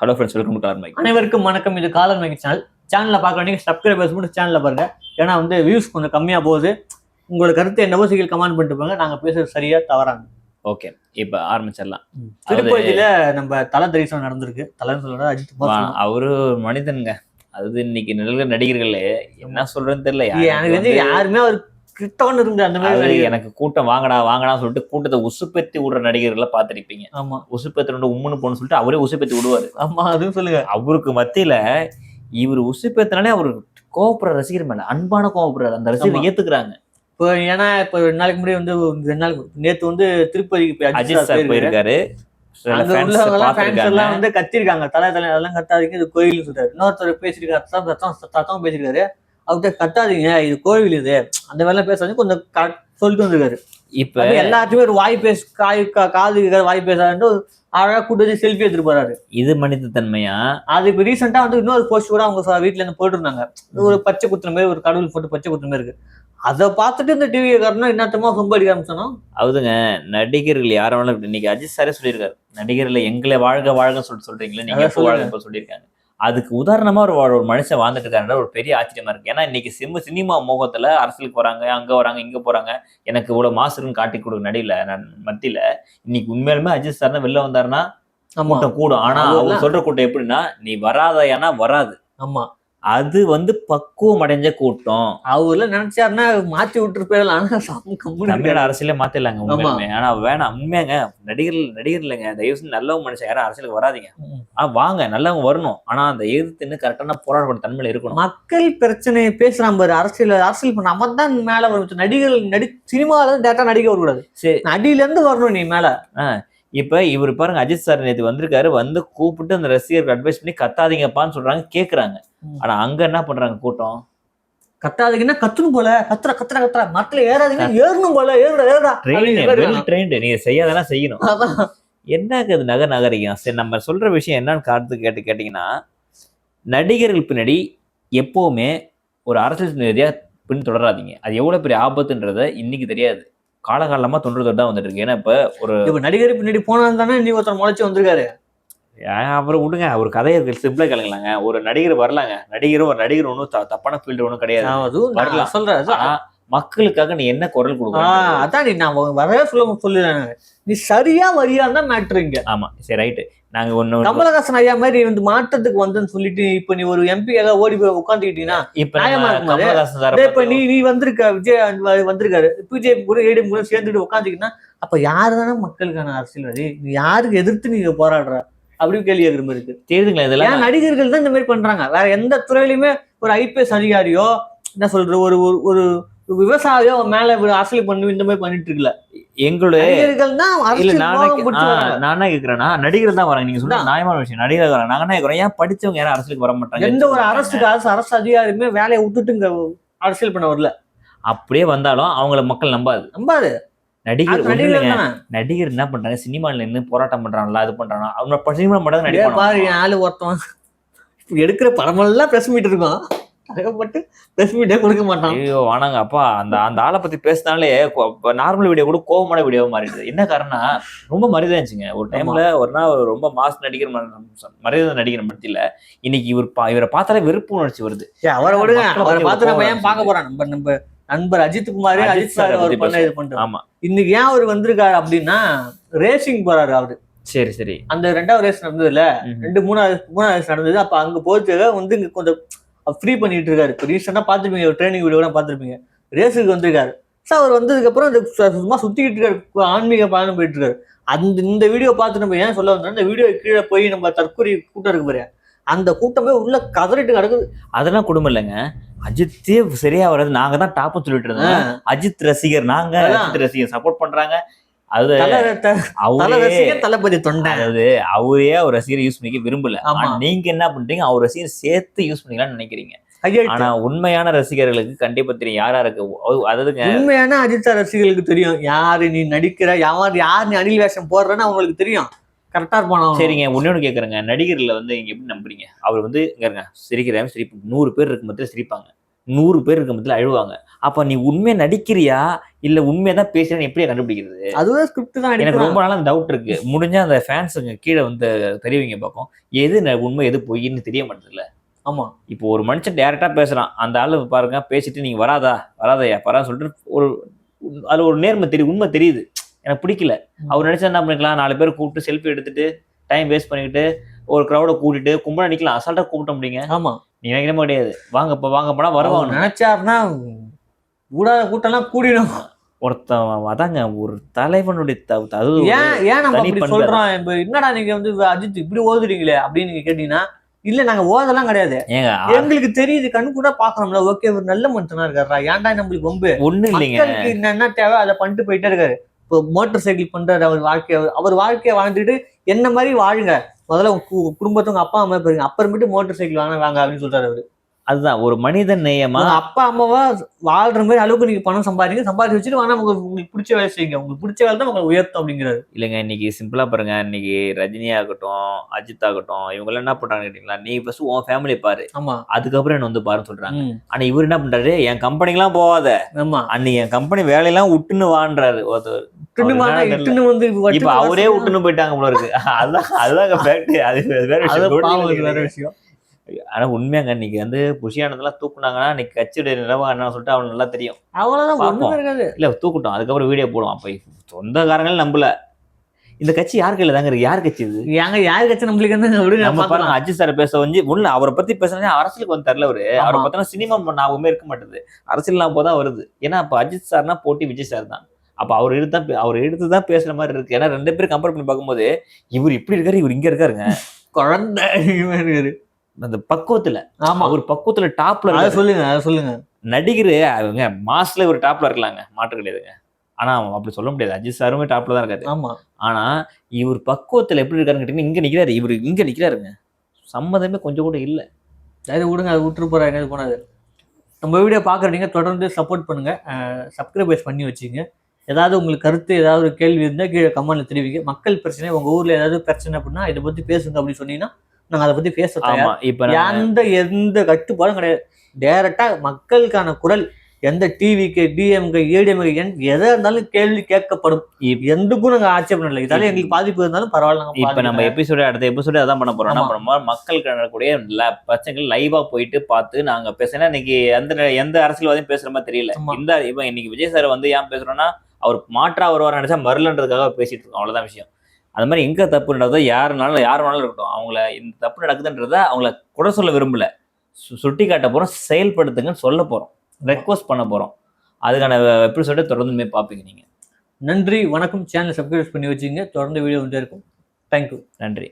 Hello friends welcome colour mic அனைவருக்கும் வணக்கம். இது காலர் மேகி சேனல் சேனலில் பார்க்குற நீங்கள் சப்ஸ்கிரைபர்ஸ் மட்டும் சேனலில் பாருங்க. ஏன்னா வந்து வியூஸ் கொஞ்சம் கம்மியாக போகுது. உங்களோட கருத்து என்னவோ சீக்கிரம் கமெண்ட் பண்ணிட்டு போங்க. நாங்கள் பேசுறது சரியா தவறாங்க ஓகே இப்போ ஆரம்பிச்சிடலாம். திருப்பதியில நம்ம தலை தரிசனம் நடந்திருக்கு. தலைன்னு சொல்ற அஜித். அவரு மனிதனுங்க. அது இன்னைக்கு நல்ல நடிகர்களே என்ன சொல்றேன்னு தெரியல. எனக்கு வந்து யாருமே அவர் கிட்டவன் இருந்து அந்த மாதிரி. எனக்கு கூட்டம் வாங்கடா வாங்கடான்னு சொல்லிட்டு கூட்டத்தை உசுப்பேத்தி விடுற நடிகர்களை பார்த்திருப்பீங்க. ஆமா. உசுப்பேத்தி உம்முன்னு போன்னு சொல்லிட்டு அவரே உசுப்பேத்தி விடுவாரு. ஆமா அதுவும் சொல்லுங்க. அவருக்கு மத்தியில இவர் உசுப்பேத்தினாலே அவர் கோவப்படுற ரசிகர் மேல அன்பான கோவப்படுறாரு. அந்த ரசிகர். ஏத்துக்கிறாங்க. இப்போ ஏன்னா இப்போ ரெண்டு நாளைக்கு முன்னாடி வந்து ரெண்டு நாளுக்கு நேத்து வந்து திருப்பதிக்கு போய் அஜித் சார் போயிருக்காரு. வந்து கத்திருக்காங்க. தலை தலை அதெல்லாம் கத்தாதீங்க. இது கோயில் சொல்றாரு. இன்னொருத்தர் பேசிருக்காரு சத்தம் சத்தம் பேசிருக்காரு அவர்கிட்ட கத்தாதீங்க இது கோவில் இது. அந்த மாதிரிலாம் பேசாதீங்க கொஞ்சம் சொல்லிட்டு வந்திருக்காரு. இப்ப எல்லாத்தையுமே ஒரு வாய் பேச காய் காது வாய் பேசாதுன்னு அழகா கூட்டு வச்சு செல்ஃபி எடுத்துட்டு போறாரு. இது மனித தன்மையா? அது இப்போ ரீசெண்டா வந்து இன்னொரு போஸ்ட் கூட அவங்க வீட்ல இருந்து போட்டிருந்தாங்க. ஒரு பச்சை குத்துற மாதிரி ஒரு கடவுள் போட்டு பச்சை குத்துற மாதிரி இருக்கு. அதை பார்த்துட்டு இந்த டிவி காரணம் என்னத்தமா ரொம்ப அடிக்க ஆரம்பிச்சோம் அவுதுங்க நடிகர்கள் யாரும் இன்னைக்கு அஜித் சாரே சொல்லியிருக்காரு. நடிகர்ல எங்களை வாழ்க வாழ்க சொல்லிட்டு சொல்றீங்களே நீங்க வாழ்க சொல்லியிருக்காங்க. அதுக்கு உதாரணமா ஒரு ஒரு மனுஷன் வாழ்ந்துட்டு இருக்காருன்ற ஒரு பெரிய ஆச்சரியமா இருக்கு. ஏன்னா இன்னைக்கு சிம்ம சினிமா மோகத்துல அரசியலுக்கு போறாங்க அங்க வராங்க இங்க போறாங்க. எனக்கு இவ்வளவு மாசுன்னு காட்டி கொடுக்க நடிகல நான் மத்தியில. இன்னைக்கு உண்மையாலுமே அஜித் சார் வெளில வந்தாருன்னா கூட்டம் கூடும். ஆனா அதெல்லாம் அவர் சொல்ற கூட்டம் எப்படின்னா நீ வராத ஏன்னா வராது. ஆமா. அது வந்து பக்குவம் அடைஞ்ச கூட்டம். அவர்லாம் நினைச்சாருன்னா மாத்தி போயிடலாம் ஆனா தமிழோட அரசியலே மாத்திடலாங்க. உண்மையுமே ஆனா வேணாம் உண்மையாங்க. நடிகர் நடிகர் இல்லைங்க தயவு செஞ்சு நல்லவங்க மனுஷன். யாரும் அரசியலுக்கு வராதீங்க. ம். ஆ வாங்க நல்லவங்க வரணும். ஆனா அந்த எதிர்த்துன்னு கரெக்டான போராட தன்மையில இருக்கணும். மக்கள் பிரச்சனையை பேசுறான் பாரு. அரசியல் அரசியல் பண்ண நம்ம தான் மேல வரும். நடிகர்கள் நடி சினிமால இருந்து டேரக்டா நடிக்க வரக்கூடாது. சரி. நடியில இருந்து வரணும் நீ மேல. இப்ப இவர் பாருங்க அஜித் சார் நேத்து வந்திருக்காரு வந்து கூப்பிட்டு அந்த ரசிகருக்கு அட்வைஸ் பண்ணி கத்தாதீங்கப்பான்னு சொல்றாங்க கேக்குறாங்க. ம். ஆனா அங்க என்ன பண்றாங்க கூட்டம்? கத்தாதீங்கன்னா கத்தணும் போல கத்துற கத்துற கத்துற. மரத்துல ஏறாதீங்கன்னா ஏறணும் போல ஏறுடா ஏறுடா. ட்ரெயின் ட்ரெயின்டு நீங்க செய்யாதெல்லாம் செய்யணும். அதான். என்னங்க அது நகர் நகரிகம்? சரி நம்ம சொல்ற விஷயம் என்னன்னு காத்து கேட்டு கேட்டீங்கன்னா நடிகர்கள் பின்னாடி எப்பவுமே ஒரு அரசியல் ரீதியா பின் தொடராதீங்க அது எவ்வளவு பெரிய ஆபத்துன்றத இன்னைக்கு தெரியாது. காலகாலமா தொன்று தான் வந்துட்டு இருக்கு ஏன்னா இப்ப ஒரு இப்ப நடிகர் பின்னாடி போனா தானே நீ ஒருத்தர் முளைச்சு வந்திருக்காரு. ஏன் அவரை விடுங்க. ஒரு கதையை சிம்பிளா கேளுங்களாங்க. ஒரு நடிகர் வரலாங்க. நடிகரும் ஒரு நடிகர் ஒன்றும் தப்பான ஃபீல்டு ஒன்றும் கிடையாது. அதுவும் வரலாம். சொல்றேன் மக்களுக்காக நீ என்ன குரல் ஆ, கொடுக்கணும் அதான் நீ நான் வரவே சொல்ல சொல்லுறேன் நீ சரியா வரியா தான் மேட்ரு இங்க. ஆமா சரி ரைட்டு நாங்க ஒண்ணு கமலஹாசன் ஐயா மாதிரி வந்து மாற்றத்துக்கு வந்தேன்னு சொல்லிட்டு இப்ப நீ ஒரு எம்பியாக ஓடி போய் உட்காந்துக்கிட்டீங்கன்னா இப்ப நீ நீ வந்திருக்க விஜய் வந்து- வந்திருக்காரு. விஜய் கூட ஏடி கூட சேர்ந்துட்டு உட்காந்துக்கிட்டா அப்ப யாரு தானே மக்களுக்கான அரசியல்வாதி? நீ யாருக்கு எதிர்த்து நீங்க போராடுற? அப்படின்னு கேள்வி மாதிரி இருக்கு. தெரியுதுங்களா இதெல்லாம்? நடிகர்கள் தான் இந்த மாதிரி பண்றாங்க? வேற எந்த துறையிலுமே ஒரு ஐபிஎஸ் அதிகாரியோ என்ன சொல்ற ஒரு ஒரு- விவசாயியோ மேல அரசியல் பண்ணி இந்த மாதிரி பண்ணிட்டு இருக்குல்ல எங்களுடைய நானே கேக்குறேன்னா நடிகர் தான் வராங்க நீங்க அதான். நியாயமான விஷயம். நடிகர் வராங்க நாங்க என்ன கேக்குறோம்? ஏன் படிச்சவங்க யாரும் அரசியலுக்கு வர மாட்டாங்க? எந்த ஒரு அரசுக்கு அரசு அரசு அதிகாரியுமே வேலையை விட்டுட்டு இங்க அரசியல் பண்ண வரல. அப்படியே வந்தாலும் அவங்கள மக்கள் நம்பாது. நம்பாது. நடிகர் நடிகர் என்ன பண்றாங்க? சினிமால நின்று போராட்டம் பண்றாங்களா? அது பண்றாங்க அவங்க சினிமா மட்டும் தான் அப்படியே பாரு நடிப்பாங்க என் ஆளு ஒருத்தவன் இப்ப எடுக்கிற படமெல்லாம் பிரஸ் மீட் இருக்கும் பிரஸ் கொடுக்க மாட்டான். ஐயோ ஆனாங்க அப்பா. அந்த அந்த ஆளை பத்தி பேசினாலே நார்மல் வீடியோ கூட கோவமான வீடியோ மாறிடுது. என்ன காரணம்னா ரொம்ப மரியாதை இருந்துச்சுங்க. ஒரு டைம்ல ஒரு நாள் ரொம்ப மாஸ் நடிகர் மரியாதை நடிகர் மத்தியில இன்னைக்கு இவர் இவரை பார்த்தாலே வெறுப்பு உணர்ச்சி வருது. அவரை மக்களை அவரை பார்த்து நம்ம ஏன் பார்க்க போறோம்? நம்ம நம்ம நண்பர் அஜித் குமார் அஜித் சாரை அவர் பண்ண இது பண்றாரு ஆமா. இன்னைக்கு ஏன் அவர் வந்திருக்காரு அப்படின்னா ரேசிங் போறாரு அவரு. சரி சரி. அந்த ரெண்டாவது ரேஸ் நடந்ததுல. ரெண்டு மூணாவது மூணாவது ரேஸ் நடந்தது. அப்ப அங்க போறதுக்காக வந்து இங்க கொஞ்சம் ஃப்ரீ பண்ணிட்டு இருக்காரு இப்போ ரீசெண்டா பார்த்துருப்பீங்க ட்ரைனிங் வீடியோ கூட பார்த்துருப்பீங்க. ரேஸுக்கு வந்திருக்காரு. ஸோ அவர் வந்ததுக்கு அப்புறம் இந்த சும்மா சுத்திக்கிட்டு இருக்காரு ஆன்மீக பயணம் போயிட்டு இருக்காரு அந்த இந்த வீடியோ பார்த்து நம்ம ஏன் சொல்ல வந்தோம் இந்த வீடியோ கீழே போய் நம்ம தற்கொலை கூட்டம் இருக்கு பாரு அந்த கூட்டம் போய் உள்ள கதறிட்டு கிடக்குது. அதெல்லாம் குடும்பம் இல்லைங்க. அஜித்தே சரியா வராது. நாங்க தான் டாப்னு சொல்லிட்டு இருந்தோம். அஜித் ரசிகர். நாங்க. அஜித் ரசிகர் சப்போர்ட் பண்றாங்க. அது தளபதி தொண்டை. அதாவது அவரே அவர் ரசிகர் யூஸ் பண்ணிக்க விரும்பல. நீங்க என்ன பண்றீங்க? அவர் ரசிகர் சேர்த்து யூஸ் பண்ணிக்கலாம்னு நினைக்கிறீங்க. ஆனா உண்மையான ரசிகர்களுக்கு கண்டிப்பா தெரியும் யாரா இருக்கு. ஓ, அதாவதுங்க உண்மையான அஜித் சார் ரசிகர்களுக்கு தெரியும். யாரு நீ நடிக்கிற யார் யார் நீ அணில் வேஷம் போடுறன்னு அவங்களுக்கு தெரியும். கரெக்டா இருப்பானோ சரிங்க ஒன்னொன்னு கேக்குறேங்க. நடிகர்ல வந்து நீங்க எப்படி நம்புறீங்க? அவர் வந்து இங்க சிரிக்கிறேன் சிரிப்பு. நூறு பேர் இருக்கும் மத்தியில சிரிப்பாங்க. நூறு பேர் இருக்க மத்தியில் அழுவாங்க. அப்ப நீ உண்மையா நடிக்கிறியா? இல்ல உண்மையா தான் பேசுறேன்னு எப்படியா கண்டுபிடிக்கிறது? அதுவே ஸ்கிரிப்ட் தான் எனக்கு ரொம்ப நாளா அந்த டவுட் இருக்கு. முடிஞ்சா அந்த ஃபேன்ஸுங்க கீழே வந்து தெரிவிங்க பார்ப்போம். எது உண்மை எது பொய்ன்னு தெரிய மாட்டேதுல ஆமா. இப்போ ஒரு மனுஷன் டேரக்டா பேசுறான். அந்த ஆளு பாருங்க பேசிட்டு நீங்க வராதா? வராதயா? வரான்னு சொல்லிட்டு ஒரு அதுல ஒரு நேர்மை தெரியுது உண்மை தெரியுது. எனக்கு பிடிக்கல. அவர் நினைச்சா என்ன பண்ணிக்கலாம்? நாலு பேர் கூப்பிட்டு செல்ஃபி எடுத்துட்டு டைம் வேஸ்ட் பண்ணிக்கிட்டு ஒரு க்ரௌட கூட்டிட்டு கும்பலா நிக்கலாம். அசால்ட்டா கூப்பிட முடியுங்க ஆமா. நினைக்கிற கிடையாது வாங்கப்பா வாங்கப்பா அவர் வருவாங்க நினைச்சாருன்னா கூடாத கூட்டம்லாம் கூடிடும் ஒருத்தன் அதாங்க ஒரு தலைவனுடைய அது ஏன் ஏன் நம்ம பண்பு சொல்றோம்? இப்ப என்னடா நீங்க வந்து அஜித் இப்படி ஓதுறீங்களே அப்படின்னு நீங்க கேட்டீங்கன்னா இல்ல நாங்க ஓதெல்லாம் கிடையாது. ஏங்க எங்களுக்கு தெரியுது கண்ணு கூட பாக்கணும்ல ஓகே ஒரு நல்ல மனுஷனா இருக்காரா ஏன்டா நம்மளுக்கு ரொம்ப ஒண்ணு இல்லைங்க. என்ன தேவை அதை பண்ணிட்டு போயிட்டே இருக்காரு. இப்போ மோட்டார் சைக்கிள் பண்றாரு அவர் வாழ்க்கைய அவர் வாழ்க்கைய வாழ்ந்துட்டு என்ன மாதிரி வாழுங்க? முதல்ல உங்க குடும்பத்தை அப்பா அம்மா போயிருங்க. அப்புறமேட்டு மோட்டார் சைக்கிள் வாங்க வாங்க அப்படின்னு சொல்றாரு அவரு. அதுதான் ஒரு மனிதன் நேயமா அப்பா அம்மாவா வாழ்ற மாதிரி அளவுக்கு நீங்க பணம் சம்பாதிங்க சம்பாதிச்சு வச்சுட்டு வேணா உங்களுக்கு உங்களுக்கு பிடிச்ச வேலை செய்யுங்க. உங்களுக்கு பிடிச்ச வேலை தான் உங்களை உயர்த்தும் அப்படிங்கிறாரு. இல்லைங்க இன்னைக்கு சிம்பிளா பாருங்க. இன்னைக்கு ரஜினி ஆகட்டும் அஜித் ஆகட்டும் இவங்க எல்லாம் என்ன பண்றாங்க கேட்டீங்களா? நீ ஃபர்ஸ்ட் உன் ஃபேமிலி பாரு. ஆமா. அதுக்கப்புறம் என்ன வந்து பாருன்னு சொல்றாங்க. ஆனா இவர் என்ன பண்றாரு? என் கம்பெனிக்கெல்லாம் போகாத. ஆமா. அன்னைக்கு என் கம்பெனி வேலையெல்லாம் விட்டுன்னு வான்றாரு. ஒருத்தர். இப்ப அவரே விட்டுன்னு போயிட்டாங்க போல இருக்கு. அதுதான் ஃபேக்ட் அது வேற விஷயம். ஆனா உண்மையாங்க. இன்னைக்கு வந்து புஷியானதெல்லாம் தூக்குனாங்கன்னா இன்னைக்கு கட்சியுடைய நிலவரம் என்ன சொல்லிட்டு அவனுக்கு நல்லா தெரியும். ஒண்ணுமே இருக்காது. இல்ல தூக்கட்டும். அதுக்கப்புறம் வீடியோ போடுவான் அப்ப சொந்தக்காரங்களும் நம்பல. இந்த கட்சி யார் கையில தாங்க இருக்கு? யார் கட்சி இது? ஏங்க யாரு கட்சி நம்மளுக்கு விடுங்க நம்ம. பாருங்க அஜித் சார் பேச வந்து ஒண்ணு அவரை பத்தி பேசுனா அரசியலுக்கு வந்து தரல அவரு. அவரை ஆமா. பார்த்தா சினிமா ஞாபகமே இருக்க மாட்டேது. அரசியல் ஞாபகம் தான் வருது. ஏன்னா அப்ப அஜித் சார்னா போட்டி விஜய் சார் தான். அப்ப அவர் எடுத்து அவர் எடுத்து தான் பேசுற மாதிரி இருக்கு. ஏன்னா ரெண்டு பேரும் கம்பேர் பண்ணி பார்க்கும்போது இவர் இப்படி இருக்காரு இவர் இங்க இருக்காருங்க. குழந்தை. அந்த பக்குவத்துல ஆமா. அவர் பக்குவத்துல டாப்ல அதை சொல்லுங்க அதை சொல்லுங்க. நடிகர் அவங்க மாஸ்ல ஒரு டாப்ல இருக்கலாங்க மாற்று கிடையாதுங்க. ஆனா அப்படி சொல்ல முடியாது. அஜித் சாருமே டாப்ல தான் இருக்காரு. ஆமா. ஆனா இவர் பக்குவத்துல எப்படி இருக்காருன்னு கேட்டீங்கன்னா இங்க நிக்கிறாரு. இவர் இங்க நிக்கிறாருங்க. சம்மதமே கொஞ்சம் கூட இல்ல. சரி விடுங்க அது விட்டுரு போறா எங்க போனது நம்ம வீடியோ பார்க்குறீங்க தொடர்ந்து சப்போர்ட் பண்ணுங்க. சப்ஸ்கிரைபர்ஸ் பண்ணி வச்சுங்க ஏதாவது உங்களுக்கு கருத்து ஏதாவது ஒரு கேள்வி இருந்தால் கீழே கமெண்ட்ல தெரிவிங்க. மக்கள் பிரச்சனை உங்க ஊர்ல ஏதாவது பிரச்சனை அப்படின்னா இதை பத்தி பேசுங்க அப்படின்னு சொன்னீங்கன்னா நாங்க அதை பத்தி பேச தயார். இப்ப எந்த எந்த கட்டுப்பாடும் கிடையாது. டைரக்டா மக்களுக்கான குரல் எந்த டிவிக்கு டிஎம்க்கு ஏடிஎம்க்கு எதா இருந்தாலும் கேள்வி கேட்கப்படும். எந்துக்கும் நாங்க ஆட்சேபம் இல்லை இதால எங்களுக்கு பாதிப்பு இருந்தாலும் பரவாயில்ல இப்ப நம்ம. எபிசோடு அடுத்த எபிசோடு அதான் பண்ண போறோம். என்ன. பண்ணுவோம் மக்களுக்கு நடக்கக்கூடிய ல- பிரச்சனைகள் லைவா போயிட்டு பார்த்து நாங்க பேசினா இன்னைக்கு எந்த எந்த அரசியல்வாதியும் பேசுற மாதிரி தெரியல. இந்த இப்ப இன்னைக்கு விஜய் சார் வந்து ஏன் பேசுறோம்னா அவர் மாற்றா வருவார் நினைச்சா மருளன்றதுக்காக பேசிட்டு இருக்கோம். அவ்வளவுதான் விஷயம். அது மாதிரி எங்க தப்புன்றதோ யாருனாலும் யார் வேணாலும் இருக்கட்டும். அவங்கள இந்த தப்பு நடக்குதுன்றத அவங்கள குறை சொல்ல விரும்பல. சு- சுட்டி காட்ட போறோம் செயல்படுத்துங்கன்னு சொல்ல போறோம். ரெக்வஸ்ட் பண்ண போறோம். அதுக்கான எபிசோட தொடர்ந்துமே பார்ப்பீங்க நீங்க. நன்றி வணக்கம். சேனல் சப்ஸ்கிரைப் பண்ணி வச்சுங்க தொடர்ந்து வீடியோ வந்துட்டே இருக்கும். தேங்க்யூ நன்றி.